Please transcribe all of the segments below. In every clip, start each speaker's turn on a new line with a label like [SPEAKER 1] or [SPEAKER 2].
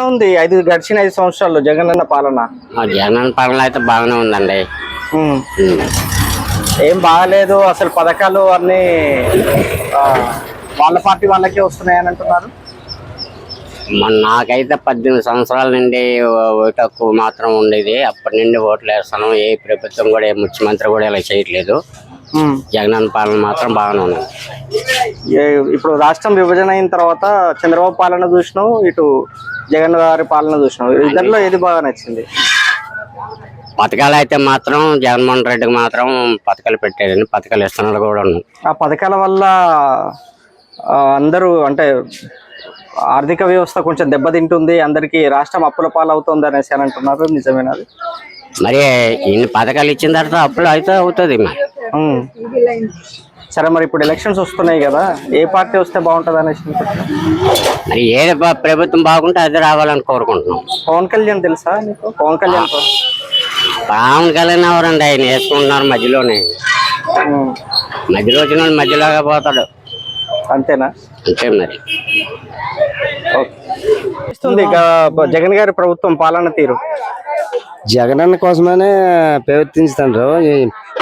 [SPEAKER 1] ఎలా ఉంది. ఐదు గడిచిన ఐదు సంవత్సరాల్లో జగన్ అన్న పాలన.
[SPEAKER 2] మా జగన్ పాలన అయితే బాగానే ఉందండి.
[SPEAKER 1] ఏం బాగాలేదు. అసలు పథకాలు అన్ని వాళ్ళ పార్టీ వాళ్ళకే వస్తున్నాయని అంటున్నారు.
[SPEAKER 2] మన నాకైతే పద్దెనిమిది సంవత్సరాల నుండి ఓటు హక్కు మాత్రం ఉండేది. అప్పటి నుండి ఓట్లు వేస్తాను. ఏ ప్రభుత్వం కూడా ఏ ముఖ్యమంత్రి కూడా ఇలా చేయట్లేదు. జగన్ పాలన మాత్రం బాగానే ఉంది.
[SPEAKER 1] ఇప్పుడు రాష్ట్రం విభజన అయిన తర్వాత చంద్రబాబు పాలన చూసినావు. ఇటు జగన్ గారి పాలన చూసినావు ఇద్దరిలో ఏది బాగా నచ్చింది?
[SPEAKER 2] పథకాలు అయితే మాత్రం జగన్మోహన్ రెడ్డికి మాత్రం పథకాలు పెట్టాడండి పథకాలు ఇస్తున్నాడు కూడా ఉన్నాయి
[SPEAKER 1] ఆ పథకాల వల్ల అందరూ అంటే ఆర్థిక వ్యవస్థ కొంచెం దెబ్బతింటుంది అందరికీ రాష్ట్రం అప్పుల పాలవుతుంది అనేసి అని అంటున్నారు. నిజమేనది
[SPEAKER 2] మరి ఇన్ని పథకాలు ఇచ్చిన తర్వాత అప్పుడు అయితే అవుతుంది మరి.
[SPEAKER 1] సరే మరి ఇప్పుడు ఎలక్షన్స్ వస్తున్నాయి కదా ఏ పార్టీ వస్తే బాగుంటుంది అనేసి?
[SPEAKER 2] మరి ఏ ప్రభుత్వం బాగుంటే అది రావాలని కోరుకుంటున్నాం.
[SPEAKER 1] పవన్ కళ్యాణ్ తెలుసా నీకు? పవన్ కళ్యాణ్
[SPEAKER 2] పవన్ కళ్యాణ్ ఎవరండి? ఆయన వేసుకుంటున్నారు మధ్యలోనే. మధ్యలో వచ్చిన మధ్యలోగా పోతాడు.
[SPEAKER 1] అంతేనా?
[SPEAKER 2] అంతే మరి.
[SPEAKER 1] జగన్ గారి ప్రభుత్వం పాలన తీరు.
[SPEAKER 3] జగనన్న కోసమనే ప్రవర్తించుతాడు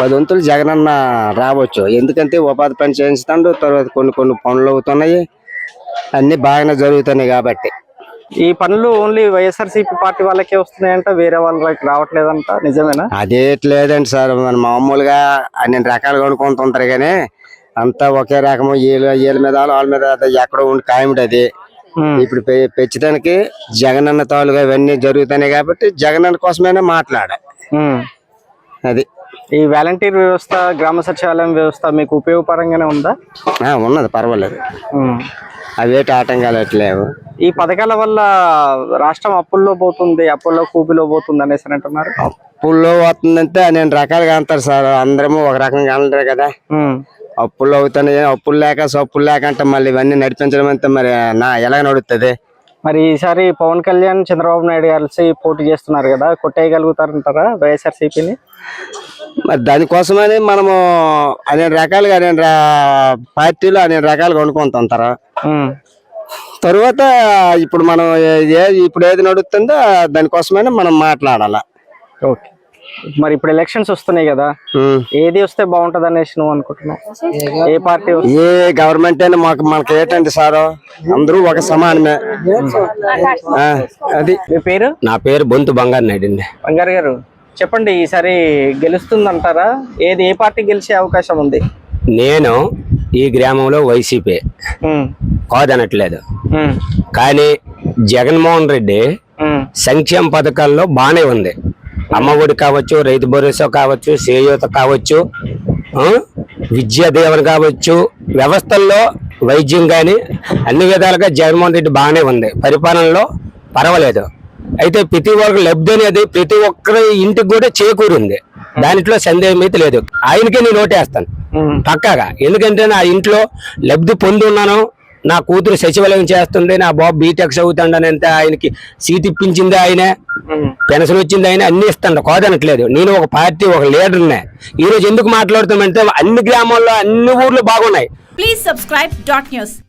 [SPEAKER 3] పది వంతులు జగనన్న రావచ్చు. ఎందుకంటే ఉపాధి పని చేయిస్తాడు తర్వాత కొన్ని కొన్ని పనులు అవుతున్నాయి. అన్ని బాగానే జరుగుతున్నాయి కాబట్టి.
[SPEAKER 1] ఈ పనులు ఓన్లీ వైఎస్ఆర్సీపీ పార్టీ వాళ్ళకే వస్తున్నాయంట వేరే వాళ్ళకి రావట్లేదంట. నిజమేనా?
[SPEAKER 3] అదే లేదండి సార్. మన మామూలుగా అన్ని రకాలు కొనుక్కుంటుంటారు కానీ అంతా ఒకే రకము. వీళ్ళ వీళ్ళ మీద వాళ్ళ మీద ఎక్కడో ఉండి ఖాయముడు అది. ఇప్పుడు పెంచడానికి జగనన్న తాలుగా ఇవన్నీ జరుగుతున్నాయి కాబట్టి జగనన్న కోసమైనా మాట్లాడ. అది.
[SPEAKER 1] ఈ వాలంటీర్ వ్యవస్థ గ్రామ సచివాలయం వ్యవస్థ మీకు ఉపయోగపరంగానే ఉందా?
[SPEAKER 3] ఉన్నది పర్వాలేదు. అవేటి ఆటంకాలు ఎట్లేవు
[SPEAKER 1] ఈ పథకాల వల్ల రాష్ట్రం అప్పుల్లో పోతుంది అప్పుల్లో కూపిలో పోతుంది అనేసి అని అంటున్నారు.
[SPEAKER 3] అప్పుల్లో వస్తుందంటే నేను రకాలుగా అంటారు సార్. అందరము ఒక రకంగా అంటారు కదా. అప్పుల్లో అవుతున్నాయి అప్పులు లేక సప్పులు లేక అంటే మళ్ళీ ఇవన్నీ నడిపించడం అంటే మరి నా ఎలా నడుస్తుంది
[SPEAKER 1] మరి ఈసారి పవన్ కళ్యాణ్ చంద్రబాబు నాయుడు కలిసి పోటీ చేస్తున్నారు కదా కొట్టేయగలుగుతారంటారా వైఎస్ఆర్సీపీని?
[SPEAKER 3] మరి దానికోసమని మనము అనేక రకాలుగా అనేక పార్టీలు అనేక రకాలుగా వండుకుంటుంటారు. తరువాత ఇప్పుడు మనం ఏ- ఇప్పుడు ఏది నడుస్తుందో దానికోసమైనా మనం మాట్లాడాల.
[SPEAKER 1] ఓకే. మరి ఇప్పుడు ఎలక్షన్స్ వస్తున్నాయి కదా. ఏది వస్తే బాగుంటది అనేసి నువ్వు అనుకుంటున్నావు? ఏ పార్టీ
[SPEAKER 3] ఏ గవర్నమెంట్ అయినా మాకు మనకి ఏంటండి సారు? అందరూ ఒక సమానమే. ఆ, అది.
[SPEAKER 1] మీ పేరు?
[SPEAKER 2] నా పేరు బొంతు బంగారు నాయుడు అండి.
[SPEAKER 1] బంగారు గారు చెప్పండి ఈసారి గెలుస్తుందంటారా? ఏది ఏ పార్టీ గెలిచే అవకాశం ఉంది?
[SPEAKER 2] నేను ఈ గ్రామంలో వైసీపీ. కాదనట్లేదు. కానీ జగన్మోహన్ రెడ్డి. సంక్షేమ పథకాల్లో బాగానే ఉంది అమ్మఒడి కావచ్చు రైతు భరోసా కావచ్చు చేయూత కావచ్చు విద్యా దీవెన కావచ్చు వ్యవస్థల్లో వైద్యం కానీ అన్ని విధాలుగా జగన్మోహన్ రెడ్డి బాగానే ఉంది పరిపాలనలో పర్వాలేదు అయితే ప్రతి ఒక్కరు లబ్ధి అనేది ప్రతి ఒక్కరి ఇంటికి కూడా చేకూరింది దాంట్లో సందేహం అయితే లేదు ఆయనకే నేను ఓటేస్తాను. పక్కాగా. ఎందుకంటే నా ఇంట్లో లబ్ధి పొంది ఉన్నాను. నా కూతురు సచివాలయం చేస్తుంది. నా బాబు బీటెక్ చదువుతాడని అంత ఆయనకి సీట్ ఇప్పించింది ఆయనే. పెన్షన్ వచ్చింది ఆయన అన్ని ఇస్తాడు. కాదనట్లేదు. నేను ఒక పార్టీ ఒక లీడర్నే. ఈ రోజు ఎందుకు మాట్లాడుతామంటే అన్ని గ్రామాల్లో అన్ని ఊర్లు బాగున్నాయి.
[SPEAKER 4] Please subscribe dot news.